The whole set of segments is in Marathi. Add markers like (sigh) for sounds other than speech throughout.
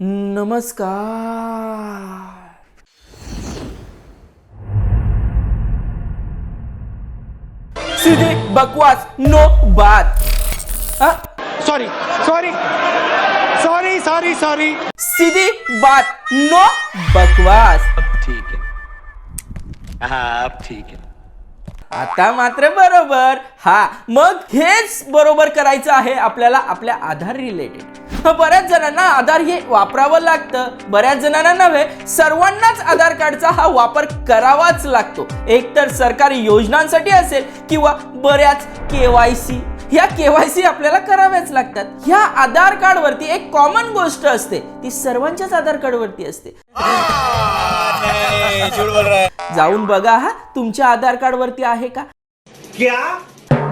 नमस्कार. सीधे बकवास नो बात. हाँ? Sorry sorry sorry sorry sorry सीधी बात नो बकवास. ठीक है। हाँ अब ठीक है। आता मात्र बरोबर. हा मग हेच बरोबर करायचं आहे आपल्याला आपल्या आधार रिलेटेड (laughs) बऱ्याच जणांना आधार हे वापरावं लागतं. बऱ्याच जणांना नव्हे सर्वांनाच आधार कार्डचा हा वापर करावाच लागतो. एकतर सरकारी योजनांसाठी असेल किंवा बऱ्याच केवायसी ह्या केवायसी आपल्याला कराव्याच लागतात. ह्या आधार कार्ड वरती एक कॉमन गोष्ट असते ती सर्वांच्याच आधार कार्ड वरती असते. जाऊन बघा हा तुमच्या आधार कार्ड वरती आहे का?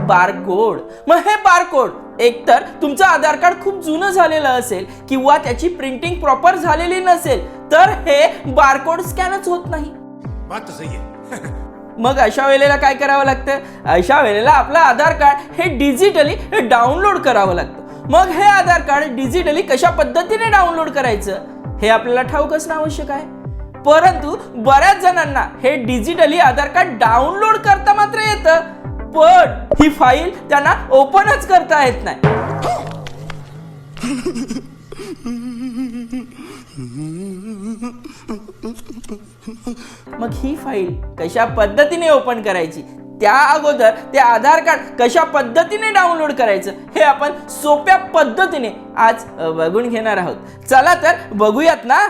बारकोड. मग हे बारकोड एकतर तुमचं आधार कार्ड खूप जुनं झालेलं असेल किंवा त्याची प्रिंटिंग प्रॉपर झालेली नसेल तर हे बारकोड स्कॅनच होत नाही. (laughs) मग अशा वेळेला काय करावं लागतं? अशा वेळेला आपलं आधार कार्ड हे डिजिटली डाउनलोड करावं लागतं. मग हे आधार कार्ड डिजिटली कशा पद्धतीने डाउनलोड करायचं? हे आपल्याला ठाऊक असणं आवश्यक आहे. परंतु बऱ्याच जणांना हे डिजिटली आधार कार्ड डाउनलोड करता मात्र येतं. पण ही फाईल त्यांना ओपनच करता येत नाही. मग ही फाईल कशा पद्धतीने ओपन करायची? त्या अगोदर ते आधार कार्ड कशा पद्धतीने डाउनलोड करायचं हे आपण सोप्या पद्धतीने आज बघून घेणार आहोत. चला तर बघूयात ना.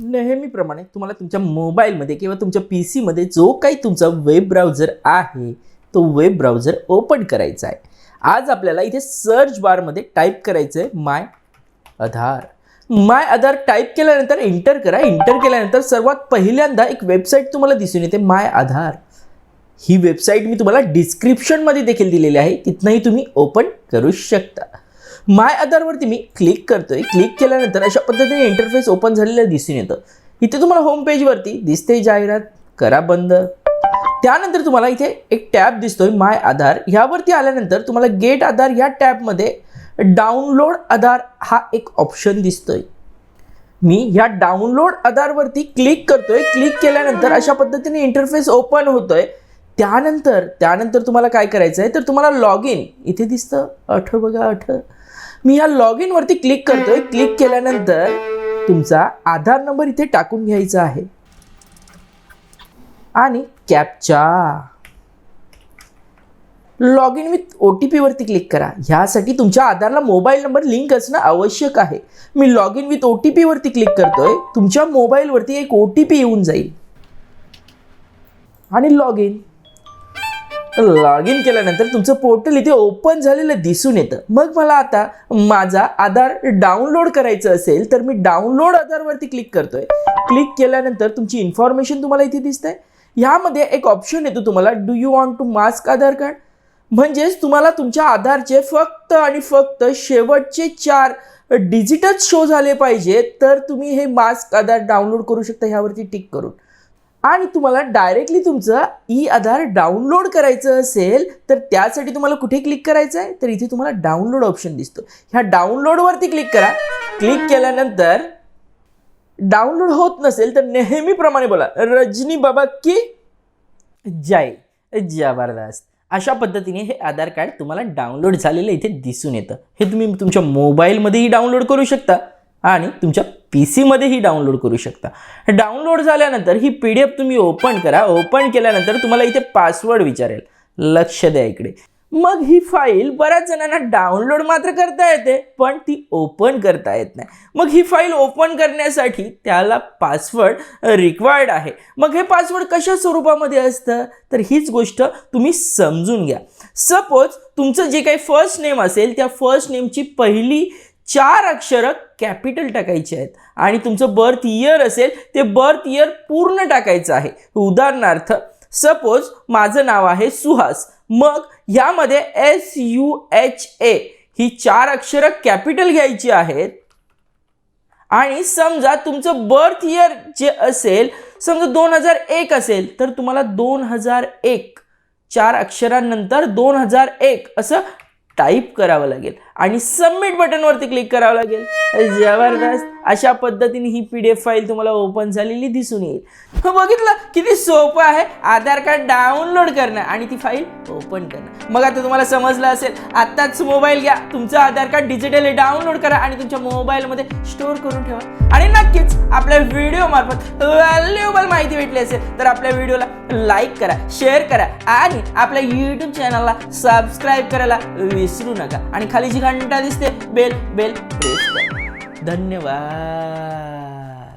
नेहमीप्रमाणे तुम्हाला तुमच्या मोबाईलमध्ये किंवा तुमच्या पी सीमध्ये जो काही तुमचा वेब ब्राउझर आहे तो वेब ब्राउझर ओपन करायचा आहे. आज आपल्याला इथे सर्च बारमध्ये टाईप करायचं आहे my Aadhaar. My Aadhaar type केल्यानंतर इंटर करा. इंटर केल्यानंतर सर्वात पहिल्यांदा एक वेबसाईट तुम्हाला दिसून येते माय आधार. ही वेबसाईट मी तुम्हाला डिस्क्रिप्शनमध्ये देखील दिलेली आहे. तिथनंही तुम्ही ओपन करू शकता. माय आधारवरती मी क्लिक करतोय. क्लिक केल्यानंतर अशा पद्धतीने इंटरफेस ओपन झालेलं दिसून येतं. इथे तुम्हाला होम पेजवरती दिसते जाहिरात. करा बंद. त्यानंतर तुम्हाला इथे एक टॅब दिसतोय माय आधार. ह्यावरती आल्यानंतर तुम्हाला गेट आधार ह्या टॅबमध्ये डाउनलोड आधार हा एक ऑप्शन दिसतोय. मी ह्या डाउनलोड आधारवरती क्लिक करतोय. क्लिक केल्यानंतर अशा पद्धतीने इंटरफेस ओपन होतोय. त्यानंतर त्यानंतर तुम्हाला काय करायचं आहे तर तुम्हाला लॉग इन इथे दिसतं? अठ बघा अठ. मी ह्या लॉग इनवरती क्लिक करतोय. क्लिक केल्यानंतर तुमचा आधार नंबर इथे टाकून घ्यायचा आहे. आणि captcha. Log in with O T पीवरती click करा. ह्यासाठी तुमच्या आधारला मोबाईल नंबर लिंक असणं आवश्यक आहे. मी log in with O T पीवरती click करतोय. तुमच्या मोबाईलवरती एक ओ टी पी येऊन जाईल. आणि लॉग इन लॉग इन केल्यानंतर तुमचं पोर्टल इथे ओपन झालेलं दिसून येतं. मग मला आता माझा आधार डाउनलोड करायचं असेल तर मी डाउनलोड आधारवरती क्लिक करतोय. क्लिक केल्यानंतर तुमची इन्फॉर्मेशन तुम्हाला इथे दिसते ह्यामध्ये एक ऑप्शन येतो तुम्हाला. Do you want to mask Aadhaar card म्हणजेच तुम्हाला तुमच्या आधारचे फक्त आणि फक्त शेवटचे चार डिजिटच शो झाले पाहिजे तर तुम्ही हे मास्क आधार डाउनलोड करू शकता ह्यावरती टिक करून. आणि तुम्हाला डायरेक्टली तुमचं ई आधार डाउनलोड करायचं असेल तर त्यासाठी तुम्हाला कुठे क्लिक करायचं आहे? तर इथे तुम्हाला डाउनलोड ऑप्शन दिसतो. ह्या डाउनलोडवरती क्लिक करा. क्लिक केल्यानंतर डाउनलोड होत नसेल तर नेहमीप्रमाणे बोला. रजनी बाबा की जय. जबरदस्त. अशा पद्धतीने हे आधार कार्ड तुम्हाला डाउनलोड झालेलं इथे दिसून येतं. हे तुम्ही तुमच्या मोबाईलमध्येही डाउनलोड करू शकता आणि तुमच्या पी सीमध्येही डाउनलोड करू शकता. डाउनलोड झाल्यानंतर ही पी डी एफ तुम्ही ओपन करा. ओपन केल्यानंतर तुम्हाला इथे पासवर्ड विचारेल. लक्ष द्या इकडे. मग ही फाईल बऱ्याच जणांना डाउनलोड मात्र करता येते पण ती ओपन करता येत नाही. मग ही फाईल ओपन करण्यासाठी त्याला पासवर्ड रिक्वायर्ड आहे. मग हे पासवर्ड कशा स्वरूपामध्ये असतं? तर हीच गोष्ट तुम्ही समजून घ्या. सपोज तुमचं जे काही फर्स्ट नेम असेल त्या फर्स्ट नेमची पहिली चार अक्षरं कॅपिटल टाकायची आहेत. आणि तुमचं बर्थ इयर असेल ते बर्थ इयर पूर्ण टाकायचं आहे. उदाहरणार्थ सपोज माझं नाव आहे सुहास. मग ह्यामध्ये एस यू एच ए ही चार अक्षरं कॅपिटल घ्यायची आहेत. आणि समजा तुमचं बर्थ इयर जे असेल समजा दोन हजार एक असेल तर तुम्हाला दोन हजार एक चार अक्षरांनंतर दोन हजार एक असं टाईप करावं लागेल. आणि सबमिट बटनवरती क्लिक करावं लागेल. जबरदस्त. अशा पद्धतीने ही पी डी एफ फाईल तुम्हाला ओपन झालेली दिसून येईल. हो, बघितलं? किती सोपं आहे. आधार कार्ड डाउनलोड करणं आणि ती फाईल ओपन करणं. मग आता तुम्हाला समजलं असेल आत्ताच मोबाईल घ्या. तुमचं आधार कार्ड डिजिटली डाउनलोड करा आणि तुमच्या मोबाईलमध्ये स्टोअर करून ठेवा. आणि नक्कीच आपल्या व्हिडिओमार्फत व्हॅल्युएबल माहिती भेटली असेल तर आपल्या व्हिडिओला लाईक करा शेअर करा आणि आपल्या यूट्यूब चॅनलला सबस्क्राईब करायला विसरू नका. आणि खाली जी घंटा दिसते बेल बेल प्रेस करा. धन्यवाद.